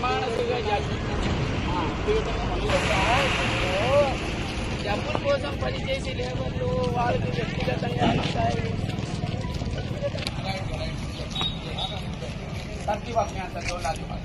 ప్రమాణ స్వీకారం చేస్తాను. ఆ, ఈ విధంగా మొదలు పెడతాం. ఓ, డబ్బుల కోసం పనిచేసి లేబర్లు వాళ్ళకి వ్యక్తిగతంగా ఇస్తాయి सबकी बात में आता दो लाख बात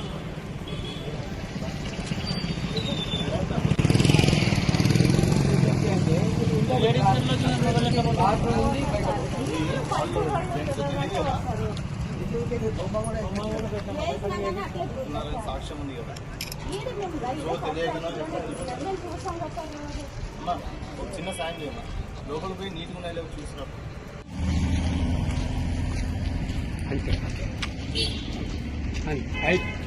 సాక్ష్యం ఉంది కదా ఒక చిన్న సాయం చేయమ్మా లోపల పోయి నీట్గా ఉన్నాయి లేవు చూసినప్పుడు అంతే అంతే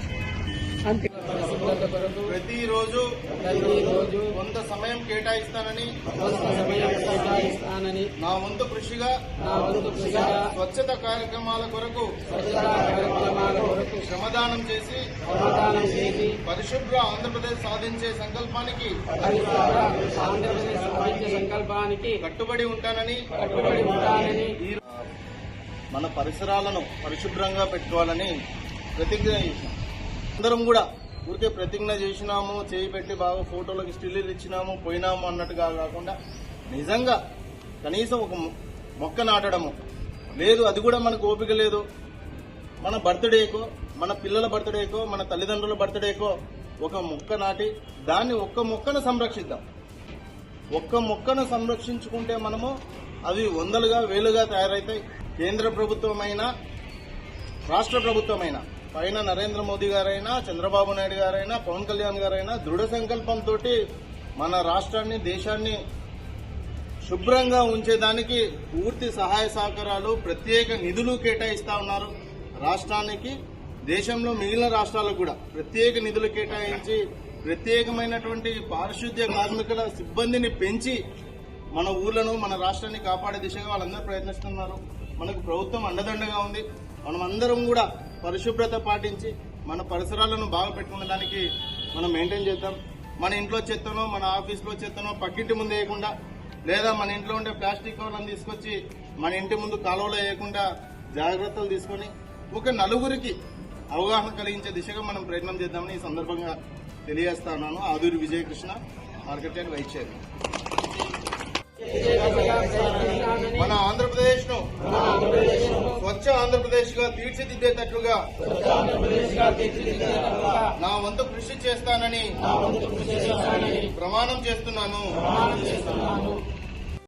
ప్రతిరోజు ప్రతిరోజు కొంత సమయం కేటాయిస్తానని కొంత సమయం కేటాయిస్తానని నా వంతు కృషిగా నా వంతు కృషిగా స్వచ్ఛత కార్యక్రమాల కొరకు స్వచ్ఛతా కార్యక్రమాల కొరకు శ్రమదానం చేసి సమాధానం చేసి పరిశుభ్ర ఆంధ్రప్రదేశ్ సాధించే సంకల్పానికి ఆంధ్రప్రదేశ్ సాహిత్య సంకల్పానికి కట్టుబడి ఉంటానని కట్టుబడి ఉంటానని మన పరిసరాలను పరిశుభ్రంగా పెట్టుకోవాలని ప్రతిజ్ఞ చేసినాం అందరం కూడా ఊరికే ప్రతిజ్ఞ చేసినాము చేయి పెట్టి బాగా ఫోటోలకు స్టిల్లీలు ఇచ్చినాము పోయినాము అన్నట్టుగా కాకుండా నిజంగా కనీసం ఒక మొక్క నాటడము. లేదు అది కూడా మనకు ఓపిక లేదు. మన బర్త్డేకో మన పిల్లల బర్త్డేకో మన తల్లిదండ్రుల బర్త్డేకో ఒక మొక్క నాటి దాన్ని ఒక్క మొక్కను సంరక్షిద్దాం. ఒక్క మొక్కను సంరక్షించుకుంటే మనము అవి వందలుగా వేలుగా తయారవుతాయి కేంద్ర ప్రభుత్వమైనా రాష్ట్ర ప్రభుత్వమైనా. పైన నరేంద్ర మోదీ గారైనా చంద్రబాబు నాయుడు గారైనా పవన్ కళ్యాణ్ గారైనా దృఢ సంకల్పంతో మన రాష్ట్రాన్ని దేశాన్ని శుభ్రంగా ఉంచేదానికి పూర్తి సహాయ సహకారాలు ప్రత్యేక నిధులు కేటాయిస్తా ఉన్నారు రాష్ట్రానికి దేశంలో మిగిలిన రాష్ట్రాలకు కూడా. ప్రత్యేక నిధులు కేటాయించి ప్రత్యేకమైనటువంటి పారిశుద్ధ్య కార్మికుల సిబ్బందిని పెంచి మన ఊర్లను మన రాష్ట్రాన్ని కాపాడే దిశగా వాళ్ళందరూ ప్రయత్నిస్తున్నారు. మనకు ప్రభుత్వం అండదండగా ఉంది. మనం అందరం కూడా పరిశుభ్రత పాటించి మన పరిసరాలను బాగా పెట్టుకునే దానికి మనం మెయింటైన్ చేద్దాం. మన ఇంట్లో చెత్తనో మన ఆఫీస్లో చెత్తనో పక్కింటి ముందు వేయకుండా లేదా మన ఇంట్లో ఉండే ప్లాస్టిక్ కవర్లను తీసుకొచ్చి మన ఇంటి ముందు కాలువలో వేయకుండా జాగ్రత్తలు తీసుకొని ఒక నలుగురికి అవగాహన కలిగించే దిశగా మనం ప్రయత్నం చేద్దామని ఈ సందర్భంగా తెలియజేస్తా ఉన్నాను Aduri Vijayakrishna market yard vice chairman. స్వచ్ఛ ఆంధ్రప్రదేశ్గా తీర్చిదిద్దేటట్లుగా నా వంతు కృషి చేస్తానని ప్రమాణం చేస్తున్నాను.